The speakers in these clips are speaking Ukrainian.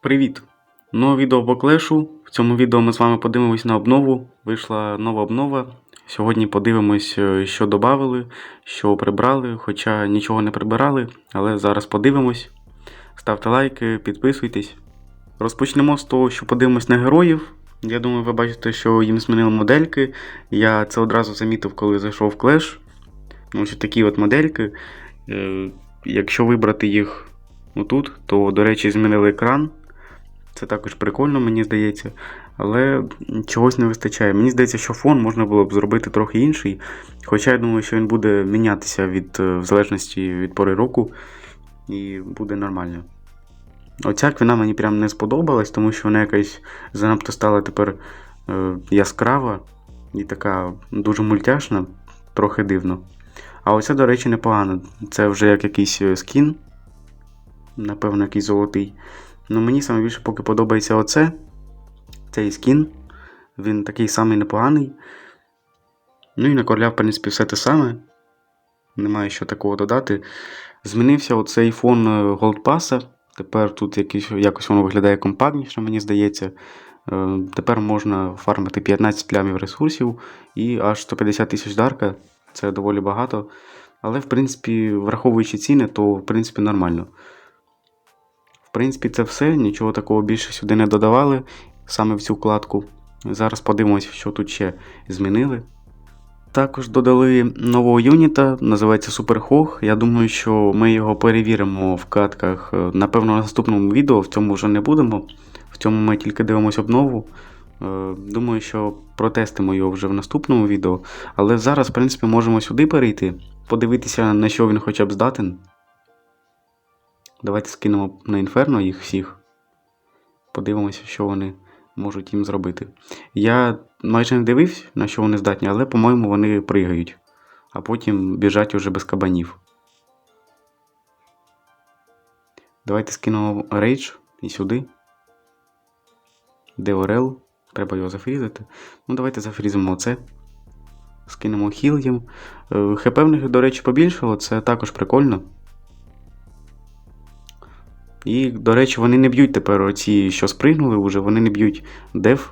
Привіт! Нове відео по клешу. В цьому відео ми з вами подивимось на обнову. Вийшла нова обнова. Сьогодні подивимось, е, що додали, що прибрали, хоча нічого не прибирали, але зараз подивимось. Ставте лайки, підписуйтесь. Розпочнемо з того, що подивимось на героїв. Я думаю, ви бачите, що їм змінили модельки. Я це одразу замітив, коли зайшов в клеш. Ось такі от модельки. Е, Якщо вибрати їх отут, то, до речі, змінили екран. Це також прикольно, мені здається. Але чогось не вистачає. Мені здається, що фон можна було б зробити трохи інший. Хоча я думаю, що він буде мінятися від, е, в залежності від пори року і буде нормально. Оця квіна мені прям не сподобалась, тому що вона якась занадто стала тепер е, яскрава і така дуже мультяшна, трохи дивно. А оця, до речі, непогано. Це вже як якийсь е, скін. Напевно, якийсь золотий. Ну, мені саме більше поки подобається оце. Цей скін. Він такий самий непоганий. Ну і на короля, в принципі, все те саме. Немає що такого додати. Змінився оцей фон е, Gold Pass. Тепер тут якийсь, якось воно виглядає компактніше, мені здається. Е, Тепер можна фармити 15 плямів ресурсів і аж 150 тисяч дарка. Це доволі багато. Але, в принципі, враховуючи ціни, то в принципі нормально. В принципі, це все. Нічого такого більше сюди не додавали, саме в цю вкладку. Зараз подивимося, що тут ще змінили. Також додали нового юніта, називається Суперхог. Я думаю, що ми його перевіримо в катках. е, Напевно, на наступному відео в цьому вже не будемо. В цьому ми тільки дивимося обнову. Е, Думаю, що протестимо його вже в наступному відео. Але зараз, в принципі, можемо сюди перейти, подивитися, на що він хоча б здатен. Давайте скинемо на інферно їх всіх. Подивимося, що вони можуть їм зробити. Я майже не дивився, на що вони здатні, але, по-моєму, вони пригають, а потім біжать уже без кабанів. Давайте скинемо рейдж і сюди. Де Орел? Треба його зафрізити. Ну, давайте зафрізимо оце. Скинемо хіл їм. Е, ХП в них, до речі, побільшало, це також прикольно. І, до речі, вони не б'ють тепер оці, що спригнули вже, вони не б'ють деф.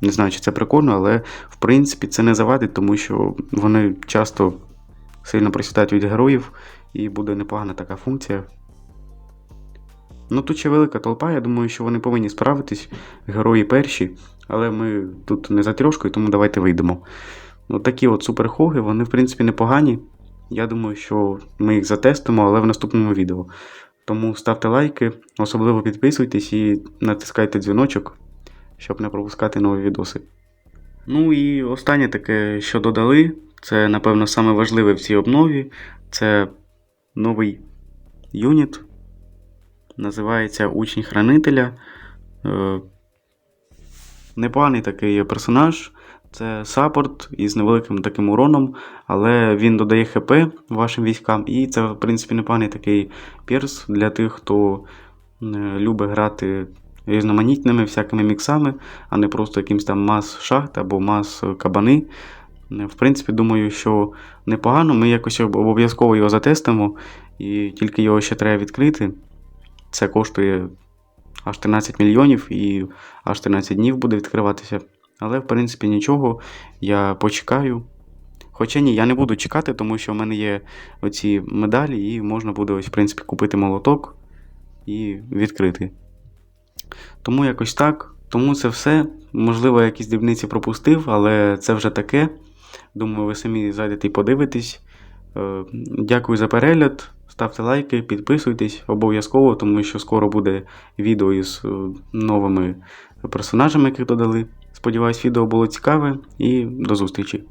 Не знаю, чи це прикольно, але в принципі це не завадить, тому що вони часто сильно просідають від героїв, і буде непогана така функція. Ну тут ще велика толпа, я думаю, що вони повинні справитись, герої перші, але ми тут не за трьошкою, тому давайте вийдемо. Ну, такі от суперхоги, вони, в принципі, непогані. Я думаю, що ми їх затестимо, але в наступному відео. Тому ставте лайки, особливо підписуйтесь і натискайте дзвіночок, щоб не пропускати нові відоси. Ну і останнє таке, що додали, це, напевно, саме важливе в цій обнові. Це новий юніт. Називається Учень Хранителя. Е, Непоганий такий персонаж. Це саппорт із невеликим таким уроном, але він додає ХП вашим військам, і це, в принципі, непоганий такий перс для тих, хто любить грати різноманітними всякими міксами, а не просто якимсь там мас шахт або мас кабани. В принципі, думаю, що непогано. Ми якось обов'язково його затестимо, і тільки його ще треба відкрити. Це коштує аж 13 мільйонів і аж 13 днів буде відкриватися. Але, в принципі, нічого, я почекаю. Хоча ні, я не буду чекати, тому що в мене є оці медалі, і можна буде, ось, в принципі, купити молоток і відкрити. Тому якось так. Тому це все. Можливо, якісь дрібниці пропустив, але це вже таке. Думаю, ви самі зайдете і подивитесь. Е, Дякую за перегляд. Ставте лайки, підписуйтесь обов'язково, тому що скоро буде відео із е, новими персонажами, яких додали. Сподіваюсь, відео було цікаве і до зустрічі!